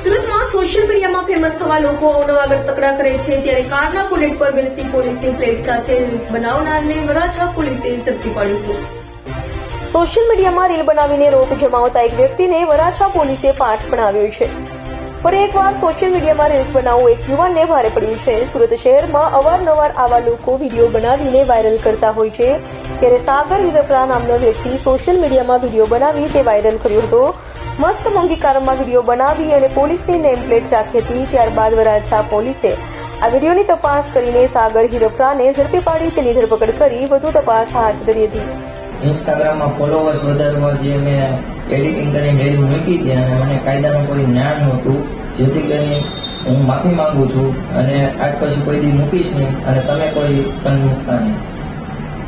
Social મીડિયામાં famous થવા લોકો અવનવા તકડા કરે છે ત્યારે કારના બુલેટ પર બેસતી પોલીસની પ્લેટ સાથે રીલ્સ બનાવનારને વરાછા પોલીસે ઝડપી પાડ્યું હતું. સોશિયલ મીડિયામાં રીલ બનાવીને રોક જમાવતા એક વ્યક્તિને વરાછા પોલીસે પાઠ ભણાવ્યો છે. ફરી એકવાર સોશિયલ મીડિયામાં રીલ્સ બનાવવું એક યુવાનને ભારે પડ્યું છે. સુરત શહેરમાં અવારનવાર આવા લોકો વીડિયો બનાવીને વાયરલ કરતા હોય છે. ત્યારે સાગર હિરપરા નામનો વ્યક્તિ સોશિયલ મીડિયામાં વીડિયો બનાવી તે વાયરલ કર્યો હતો. મસ્ત મોંઘી કારમાં વીડિયો બનાવી અને પોલીસની નેમ પ્લેટ રાખી હતી. ત્યારબાદ વરાછા પોલીસે આ વિડીયોની તપાસ કરીને સાગર હિરફરાને ઝડપી પાડી તેની ધરપકડ કરી વધુ તપાસ હાથ ધરી હતી. ઇન્સ્ટાગ્રામમાં ફોલોવર્સ વધારવા જે મેં એડિટિંગ કરીને રીલ મૂકી હતી અને મને કાયદાનું કોઈ જ્ઞાન નહોતું. જેથી કરીને હું માફી માંગુ છું અને આજ પછી કોઈ દી મૂકીશ નહીં અને તમે કોઈ પણ મૂકતા નહીં.